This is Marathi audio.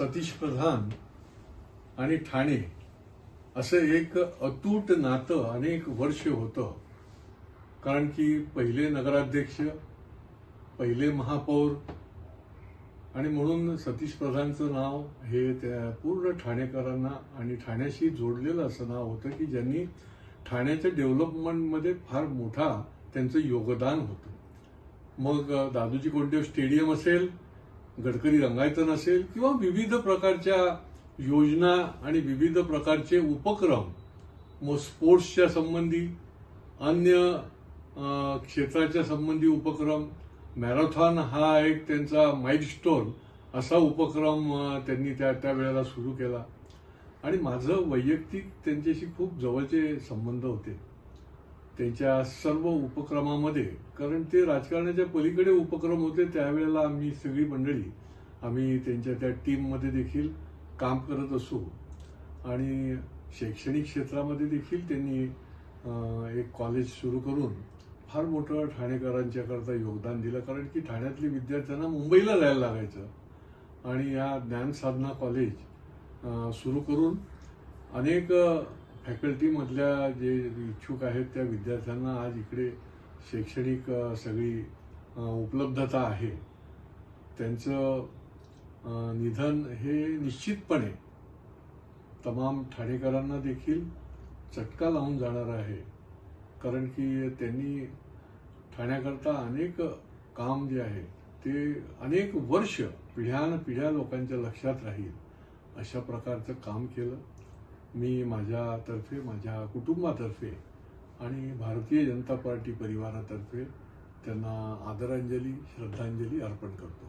सतीश प्रधान आणि ठाणे असं एक अतूट नातं अनेक वर्ष होतं. कारण की पहिले नगराध्यक्ष पहिले महापौर आणि म्हणून सतीश प्रधानचं नाव हे त्या पूर्ण ठाणेकरांना आणि ठाण्याशी जोडलेलं असं नाव होतं की ज्यांनी ठाण्याच्या डेव्हलपमेंटमध्ये फार मोठा त्यांचं योगदान होतं. मग दादूजी कोणते स्टेडियम असेल गडकरी रंगायतन असेल किंवा विविध प्रकारच्या योजना आणि विविध प्रकारचे उपक्रम मग स्पोर्ट्सच्या संबंधी अन्य क्षेत्राच्या संबंधी उपक्रम मॅरेथॉन हा एक त्यांचा माइलस्टोन असा उपक्रम त्यांनी त्या त्यावेळेला सुरू केला. आणि माझं वैयक्तिक त्यांच्याशी खूप जवळचे संबंध होते. त्यांच्या सर्व उपक्रमामध्ये कारण ते राजकारणाच्या पलीकडे उपक्रम होते त्यावेळेला आम्ही सगळी मंडळी आम्ही त्यांच्या त्या टीममध्ये देखील काम करत असू. आणि शैक्षणिक क्षेत्रामध्ये देखील त्यांनी एक कॉलेज सुरू करून फार मोठं ठाणेकरांच्याकरता योगदान दिलं. कारण की ठाण्यातली विद्यार्थ्यांना मुंबईला जायला लागायचं. आणि या ज्ञानसाधना कॉलेज सुरू करून अनेक फॅकल्टीमधल्या जे इच्छुक आहेत त्या विद्यार्थ्यांना आज इकडे शैक्षणिक सगळी उपलब्धता आहे. त्यांचं निधन हे निश्चितपणे तमाम ठाणेकरांना देखील चटका लावून जाणार आहे. कारण की त्यांनी ठाण्याकरता अनेक काम जे आहे ते अनेक वर्ष पिढ्यान पिढ्या लोकांच्या लक्षात राहील. अशा प्रकारचं काम केलं. मी माझ्यातर्फे माझ्या कुटुंबातर्फे आणि भारतीय जनता पार्टी परिवारातर्फे त्यांना आदरांजली श्रद्धांजली अर्पण करतो.